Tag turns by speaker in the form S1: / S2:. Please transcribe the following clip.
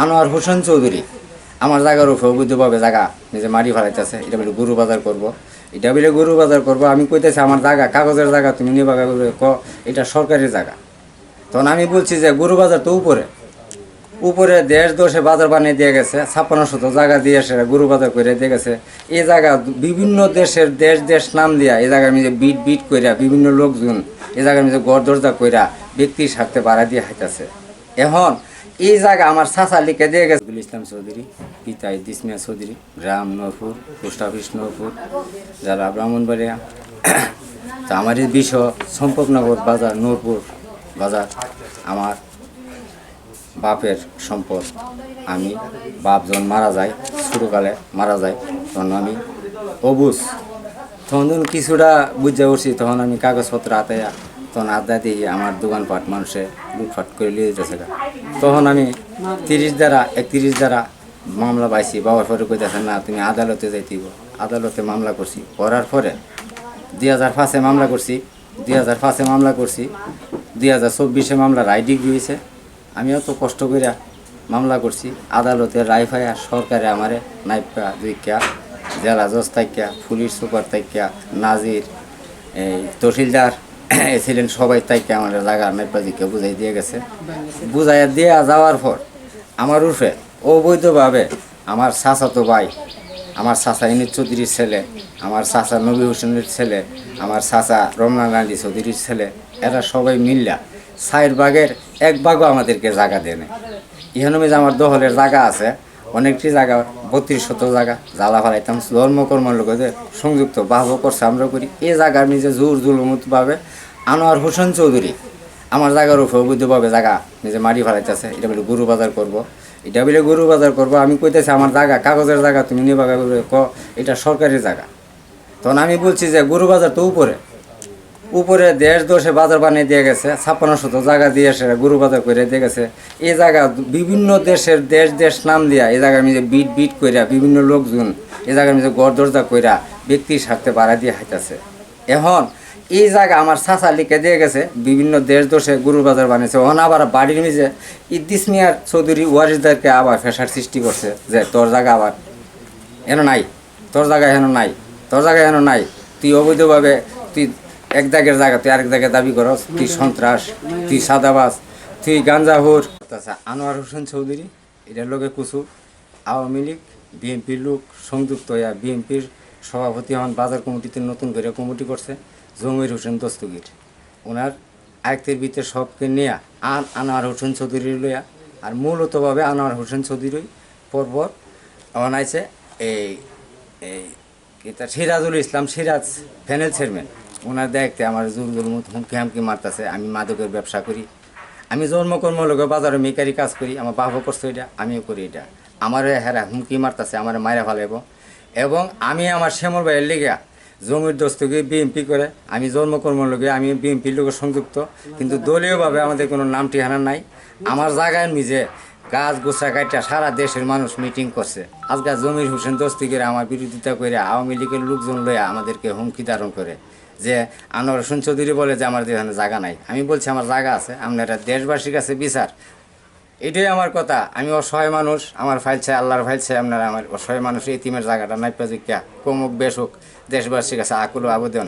S1: আনোয়ার হোসেন চৌধুরী। আমার জায়গার উপরে অবৈধভাবে জায়গা নিজে মারি ফেলাইতেছে। এটা বলে গরু বাজার করব। এটা বলে গরু বাজার করব। আমি কইতেছি, আমার জায়গা, কাগজের জায়গা, তুমি নিবা ক, এটা সরকারি জায়গা। তখন আমি বলছি যে, গরু বাজার তো উপরে। উপরে দেশ দোষে বাজার বানিয়ে দিয়ে গেছে, ছাপ্পান্ন শত জায়গা দিয়ে সেটা গরু বাজার করে দিয়ে গেছে। এই জায়গা বিভিন্ন দেশের দেশ দেশ নাম দিয়া এই জায়গার মধ্যে বিট বিট কইরা বিভিন্ন লোকজন এই জায়গার মধ্যে গড় দরজা কইরা ব্যক্তির স্বার্থে বাড়া দিয়ে হাইতাছে এখন এই জায়গা আমার চাচা লিখে দিয়ে গেছে। ইসলাম চৌধুরী, পিতা ইদিসমিয়া চৌধুরী, গ্রাম নরপুর, পোস্ট অফিস নরপুর, জেলা ব্রাহ্মণবাড়িয়া। তো আমার এই বিশ্ব সম্পর্কনগর বাজার, নূরপুর বাজার আমার বাপের সম্পদ। আমি বাপ যখন মারা যায়, ছোটোকালে মারা যায়, তখন আমি অবুজ। তখন কিছুটা বুঝে উঠছি, তখন আমি কাগজপত্র আতাইয়া তখন আদায় দিয়ে আমার দোকানপাট মানুষে লুটফাট করে নিয়ে যেতেছে। তখন আমি তিরিশ দ্বারা, একত্রিশ দ্বারা মামলা পাইছি। বাবার পরে কইতেছে, না, তুমি আদালতে যাইতেইব। আদালতে মামলা করছি। করার পরে দুই হাজার পাঁচে মামলা করছি, দুই হাজার পাঁচে মামলা করছি, দুই হাজার চব্বিশে মামলা রায় ডিগ্রি হয়েছে আমিও তো কষ্ট করে মামলা করছি। আদালতে রায় ফাইয়া সরকারে আমারে নাইপা দুইকা, জেলা জজ তাইকা, পুলিশ সুপার তাইকা, নাজির, এই তহসিলদার ছিলেন সবাই, তাইকা আমার জায়গা নাইপা দিকে বুঝাই দিয়ে গেছে। বুঝাই দিয়ে যাওয়ার পর আমার উঠে অবৈধভাবে আমার চাচাতো ভাই, আমার চাচা ইনিত চৌধুরীর ছেলে, আমার চাচা নবী হোসেনের ছেলে, আমার চাচা রমনা গান্ধী চৌধুরীর ছেলে, এরা সবাই মিল্লা সাইড বাগের এক ভাগও আমাদেরকে জায়গা দেয় না ইহানো যে আমার দহলের জায়গা আছে অনেকটি জায়গা, বত্রিশ শত জায়গা, জ্বালা ফালাইতাম ধর্মকর্মের লোক সংযুক্ত বাহব করছে আমরা করি। এই জায়গার নিজে জোর জুলুমতভাবে আনোয়ার হোসেন চৌধুরী, আমার জায়গার উপরে অবৈধভাবে জায়গা নিজে মারি ফেলাইতেছে। এটা বলে গরু বাজার করব। এটা বলে গরু বাজার করব। আমি কইতেছি, আমার জায়গা, কাগজের জায়গা, তুমি নিবা করে ক, এটা সরকারি জায়গা। তখন আমি বলছি যে, গরু বাজার তো উপরে। উপরে দেশ দোষে বাজার বানিয়ে দিয়ে গেছে, ছাপ্পান্ন শত জায়গা দিয়ে সেটা গরু বাজার করে দিয়ে গেছে। এই জায়গা বিভিন্ন দেশের দেশ দেশ নাম দিয়া এই জায়গার মধ্যে বিট বিট কইরা, বিভিন্ন লোকজন এই জায়গার মধ্যে গড় দরজা কইরা ব্যক্তির স্বার্থে বাড়া দিয়ে হাইতাছে এখন এই জায়গা আমার চাচা লিখে দিয়ে গেছে, বিভিন্ন দেশ দোষে গরু বাজার বানিয়েছে। ওখানে আবার বাড়ির মিজে ইদ্দিস মিয়ার চৌধুরী ওয়ারিসদারকে আবার ফেসার সৃষ্টি করছে যে, তোর জায়গা আবার এন নাই, তোর জায়গা হেন নাই, তোর জায়গা হেন নাই, তুই অবৈধভাবে, তুই এক দাগের জায়গা, তুই আরেক জায়গায় দাবি করস, তুই সন্ত্রাস, তুই সাদাবাস তুই গাঞ্জাহুর আচ্ছা আনোয়ার হোসেন চৌধুরী, এটার লোকে কুচু আওয়ামী লীগ, বিএনপির লোক সংযুক্ত হইয়া বিএনপির সভাপতি হন, বাজার কমিটিতে নতুন করে কমিটি করছে, জমির হোসেন দস্তগীর। ওনার আয়ত্তের ভিতরে সবকে নিয়ে, আন আনোয়ার হোসেন চৌধুরী লইয়া, আর মূলতভাবে আনোয়ার হোসেন চৌধুরী পরপর অনাইছে এই এই এটা সিরাজুল ইসলাম সিরাজ ফ্যানেল চেয়ারম্যান। ওনার দেখতে আমার জুল জুল হুমকি হামকি মারতেছে, আমি মাদকের ব্যবসা করি। আমি জন্মকর্ম লোকের বাজারে মেকারি কাজ করি, আমার বাবা করছে এটা, আমিও করি এটা। আমার হেরা হুমকি মারতেছে, আমার মায়েরা ফেলাইব। এবং আমি আমার শ্যামল ভাইয়ের লেগে জমির দস্তকে বিএমপি করে, আমি জন্মকর্ম লোকে, আমি বিএমপির লোকের সংযুক্ত, কিন্তু দলীয়ভাবে আমাদের কোনো নাম ঠিকানা নাই। আমার জায়গায় নিজে গাছ গোছা কাটা সারা দেশের মানুষ মিটিং করছে। আজকে জমির হোসেন দস্তিকের আমার বিরোধিতা করে আওয়ামী লীগের লোকজন লইয়া আমাদেরকে হুমকি ধারণ করে যে, আনোয়ার হোসেন চৌধুরী বলে যে আমার এখানে জায়গা নাই। আমি বলছি আমার জায়গা আছে, আপনারা দেশবাসীর কাছে বিচার। এটাই আমার কথা। আমি অসহায় মানুষ, আমার ফাইল চাই, আল্লাহর ফাইল চাই, আপনারা আমার অসহায় মানুষ এই তিমের জায়গাটা নাই পাজিকা কমুক বেশুক দেশবাসীর কাছে আকুল আবেদন।